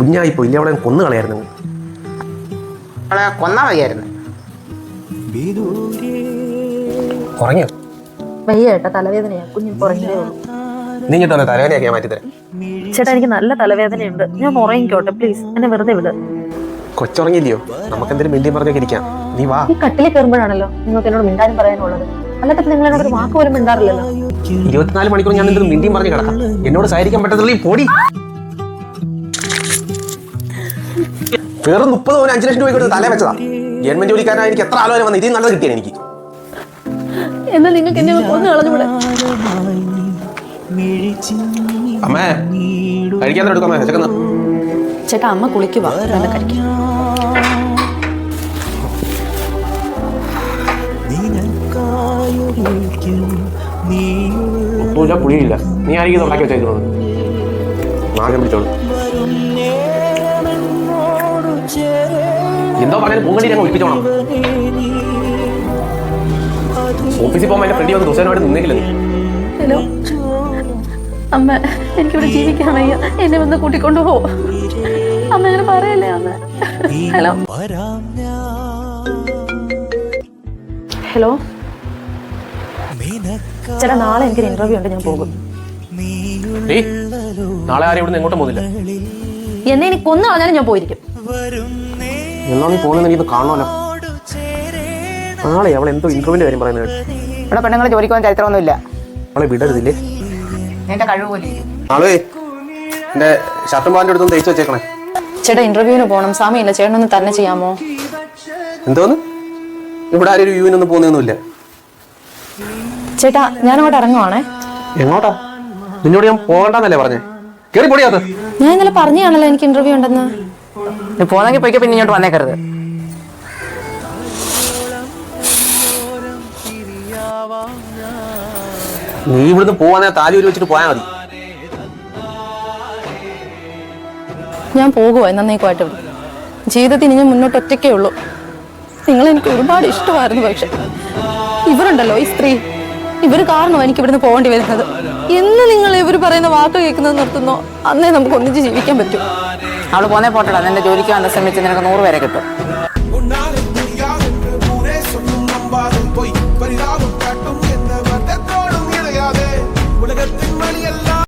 കുഞ്ഞായിപ്പോ ഇല്ല അവളെ കൊന്നു കളയായിരുന്നു. അവളെ കൊന്നാ മതിയായിരുന്നു. ഉറങ്ങിയോ? വയ്യ ചേട്ടാ തലവേദനയാ. കുഞ്ഞു ഉള്ളൂ. നീ ഇങ്ങോട്ട് വന്നെ തലവേനയൊക്കെ ഞാൻ മാറ്റിത്തരാം. ചേട്ടാ എനിക്ക് നല്ല തലവേദനയുണ്ട്. ഞാൻ ഉറങ്ങിക്കോട്ടെ പ്ലീസ്. എന്നെ വെറുതെ വിട്. കൊച്ചുറങ്ങിയില്ലയോ? നമുക്ക് എന്തെങ്കിലും മിണ്ടിയും പറഞ്ഞൊക്കെ ഇരിക്കാം. നീ വാ. ഈ കട്ടിലിൽ കയറുമ്പോഴാണല്ലോ നിങ്ങൾക്ക് എന്നോട് മിണ്ടാനും പറയാനുള്ളത്. അല്ലാതെ നിങ്ങൾ എന്നോട് ഒരു വാക്ക് പോലും മിണ്ടാറില്ലല്ലോ. ഇരുപത്തിനാല് മണിക്കൂർ ഞാൻ എന്തെങ്കിലും മിണ്ടിയും പറഞ്ഞ് കിടക്കാം. എന്നോട് സഹായിക്കാൻ പറ്റത്തില്ല ഈ പൊടി. വേറെ മുപ്പത് പോലും അഞ്ചു ലക്ഷം രൂപ കൊടുത്ത് തലേ വെച്ചതാ. ഗവൺമെന്റ് ജോലിക്കാരനാ എനിക്ക് എത്ര ആലോചന വന്നു ഇതിൽ നല്ലത് കിട്ടിയാണ് എനിക്ക്. എന്നാ നിങ്ങൾക്ക് എന്നെ ഒന്ന് കളഞ്ഞുകൂടെ? അമ്മേ കഴിക്കാൻ എടുക്കാം വിശക്കുന്നു ചേട്ടാ അമ്മ കുളിക്കുക നല്ല കഴിക്കും ഒന്നുമില്ല പുളിയില്ല. നീ ആയിരിക്കും ഉണ്ടാക്കി വെച്ചേക്കുന്നത്. ആകെ പിടിച്ചോളൂ. എന്തോ പറഞ്ഞാൽ പൂങ്കണ്ടി ഞങ്ങൾ ഒഴിപ്പിച്ചോണം. ഓഫീസിൽ പോകുമ്പോൾ എന്റെ ഫ്രണ്ടി വന്ന് ദുസേനോട് നിന്നിട്ടില്ല ഹലോ. അമ്മ എനിക്കിവിടെ ജീവിക്കാൻ വയ്യ. എന്നെ വന്ന് കൂട്ടിക്കൊണ്ടു പോ. അമ്മ അങ്ങനെ പറയല്ലേ അമ്മ? ഹലോ. ഹലോ. ചേട്ടാ നാളെ എനിക്കൊരു ഇന്റർവ്യൂ ഉണ്ട് ഞാൻ പോകും. നാളെ ആരും ഇവിടെ നിന്ന് എങ്ങോട്ടും പോകുന്നില്ല എന്നെ ഇനി കൊന്നു കളഞ്ഞാലും ഞാൻ പോയിരിക്കും. എന്നാ ഈ പോകുന്നത് എനിക്കിത് ഇത് കാണണമല്ലോ ആളെ അവൾ എന്തോ ഇന്റർവ്യൂവിന്റെ കാര്യം പറയുന്നത്. ഇവിടെ പെണ്ണുങ്ങൾ ജോലിക്ക് പോകാൻ ചരിത്രമൊന്നുമില്ല. അവളെ വിടരുതില്ലേ? നിന്റെ കഴിവ് പോലെ ആളേ എന്റെ ഷർട്ടും പാന്റെ അടുത്തൊന്ന് തേച്ച് വെച്ചേക്കണേ. ചേട്ടാ ഇന്റർവ്യൂവിന് പോകണം സമയമില്ല. ചേട്ടനൊന്ന് തന്നെ ചെയ്യാമോ? എന്തോന്ന്? ഇവിടെ ആരും ഒരു യുവിനൊന്നും പോകുന്നൊന്നുമില്ല ചേട്ടാ ഞാൻ അങ്ങോട്ട് ഇറങ്ങുവാണേ. എങ്ങോട്ടാ? നിന്നോട് ഞാൻ പോകണ്ടെന്നല്ലേ പറഞ്ഞേ. കേറി പൊടിയാത്ത ഞാൻ ഇന്നലെ പറഞ്ഞാണല്ലോ എനിക്ക് ഇന്റർവ്യൂ ഉണ്ടെന്ന്. പോന്നെങ്കിൽ പോയിക്കോ പിന്നെ ഇങ്ങോട്ട് വന്നേക്കരുത്. നീ ഇവിടുന്ന് പോവാന്നെ താലി ഒരു വെച്ചിട്ട് പോയാൽ മതി. ഞാൻ പോകുവാ എന്നേക്കുമായിട്ട് ഇവിടെ. ജീവിതത്തിൽ ഇനി ഞാൻ മുന്നോട്ട് ഒറ്റയ്ക്കേ ഉള്ളൂ. നിങ്ങൾ എനിക്ക് ഒരുപാട് ഇഷ്ടമായിരുന്നു പക്ഷെ. ഇവരുണ്ടല്ലോ ഈ സ്ത്രീ. ഇവർ കാരണമാണ് എനിക്ക് ഇവിടുന്ന് പോകേണ്ടി വരുന്നത്. എന്ന് നിങ്ങൾ ഇവർ പറയുന്ന വാക്ക് കേൾക്കുന്നത് നിർത്തുന്നോ. അന്നേ നമുക്ക് ഒന്നിച്ച് ജീവിക്കാൻ പറ്റും. അവൾ പോന്നേ പോട്ടടാ. നിന്റെ ജോലിക്ക് വന്ന ശ്രമിച്ച് നിനക്ക് നൂറ് പേരെ കിട്ടും.